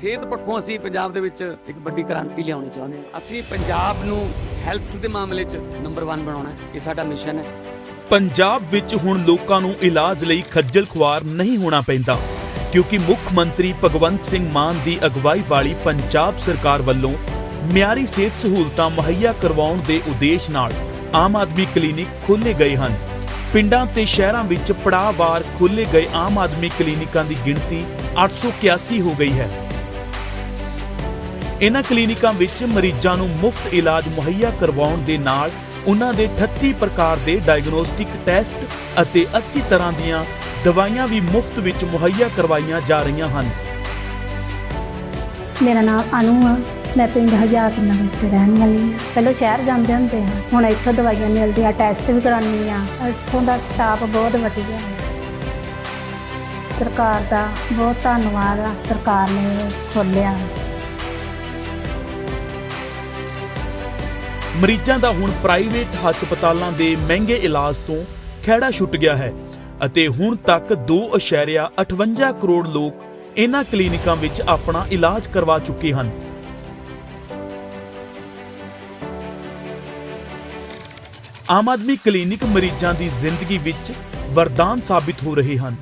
ਸਿਹਤ ਪੱਖੋਂ ਅਸੀਂ ਪੰਜਾਬ ਦੇ ਵਿੱਚ ਇੱਕ ਵੱਡੀ ਕ੍ਰਾਂਤੀ ਲਿਆਉਣੀ ਚਾਹੁੰਦੇ ਹਾਂ। ਅਸੀਂ ਪੰਜਾਬ ਨੂੰ ਹੈਲਥ ਦੇ ਮਾਮਲੇ 'ਚ ਨੰਬਰ 1 ਬਣਾਉਣਾ ਹੈ। ਇਹ ਸਾਡਾ ਮਿਸ਼ਨ ਹੈ। ਪੰਜਾਬ ਵਿੱਚ ਹੁਣ ਲੋਕਾਂ ਨੂੰ ਇਲਾਜ ਲਈ ਖੱਜਲ ਖੁਆਰ ਨਹੀਂ ਹੋਣਾ ਪੈਂਦਾ, ਕਿਉਂਕਿ ਮੁੱਖ ਮੰਤਰੀ ਭਗਵੰਤ ਸਿੰਘ ਮਾਨ ਦੀ ਅਗਵਾਈ ਵਾਲੀ ਪੰਜਾਬ ਸਰਕਾਰ ਵੱਲੋਂ ਮਿਆਰੀ ਸਿਹਤ ਸਹੂਲਤਾਂ ਮੁਹੱਈਆ ਕਰਵਾਉਣ ਦੇ ਉਦੇਸ਼ ਨਾਲ ਆਮ ਆਦਮੀ ਕਲੀਨਿਕ ਖੋਲ੍ਹੇ ਗਏ ਹਨ। ਪਿੰਡਾਂ ਤੇ ਸ਼ਹਿਰਾਂ ਵਿੱਚ ਪੜਾਅਵਾਰ ਖੋਲ੍ਹੇ ਗਏ ਆਮ ਆਦਮੀ ਕਲੀਨਿਕਾਂ ਦੀ ਗਿਣਤੀ 881 ਹੋ ਗਈ ਹੈ। ਇਹਨਾਂ ਕਲੀਨਿਕਾਂ ਵਿੱਚ ਮਰੀਜ਼ਾਂ ਨੂੰ ਮੁਫਤ ਇਲਾਜ ਮੁਹੱਈਆ ਕਰਵਾਉਣ ਦੇ ਨਾਲ ਉਹਨਾਂ ਦੇ 38 ਪ੍ਰਕਾਰ ਦੇ ਡਾਇਗਨੋਸਟਿਕ ਟੈਸਟ ਅਤੇ 80 ਤਰ੍ਹਾਂ ਦੀਆਂ ਦਵਾਈਆਂ ਵੀ ਮੁਫਤ ਵਿੱਚ ਮੁਹੱਈਆ ਕਰਵਾਈਆਂ ਜਾ ਰਹੀਆਂ ਹਨ। ਮੇਰਾ ਨਾਮ ਅਨੂ ਆ। ਮੈਂ ਪਿੰਡ ਹਜ਼ਾਰ ਨਗਰ ਤੇ ਰਹਿਣ ਵਾਲੀ ਹਾਂ। ਪਹਿਲਾਂ ਸ਼ਹਿਰ ਜਾਂਦੇ ਹੁੰਦੇ ਹਾਂ ਹੁਣ ਇੱਥੋਂ ਦਵਾਈਆਂ ਮਿਲਦੀਆਂ ਟੈਸਟ ਵੀ ਕਰਾਉਂਦੀ ਆ ਇੱਥੋਂ ਦਾ ਸਟਾਫ ਬਹੁਤ ਵਧੀਆ ਹੈ। ਸਰਕਾਰ ਦਾ ਬਹੁਤ ਧੰਨਵਾਦ ਆ। ਸਰਕਾਰ ਨੇ ਖੋਲ੍ਹਿਆ। ਮਰੀਜ਼ਾਂ ਦਾ ਹੁਣ ਪ੍ਰਾਈਵੇਟ ਹਸਪਤਾਲਾਂ ਦੇ ਮਹਿੰਗੇ ਇਲਾਜ ਤੋਂ ਖਹਿੜਾ ਛੁੱਟ ਗਿਆ ਹੈ ਅਤੇ ਹੁਣ ਤੱਕ 2.58 ਕਰੋੜ ਲੋਕ ਇਹਨਾਂ ਕਲੀਨਿਕਾਂ ਵਿੱਚ ਆਪਣਾ ਇਲਾਜ ਕਰਵਾ ਚੁੱਕੇ ਹਨ। ਆਮ ਆਦਮੀ ਕਲੀਨਿਕ ਮਰੀਜ਼ਾਂ ਦੀ ਜ਼ਿੰਦਗੀ ਵਿੱਚ ਵਰਦਾਨ ਸਾਬਿਤ ਹੋ ਰਹੇ ਹਨ।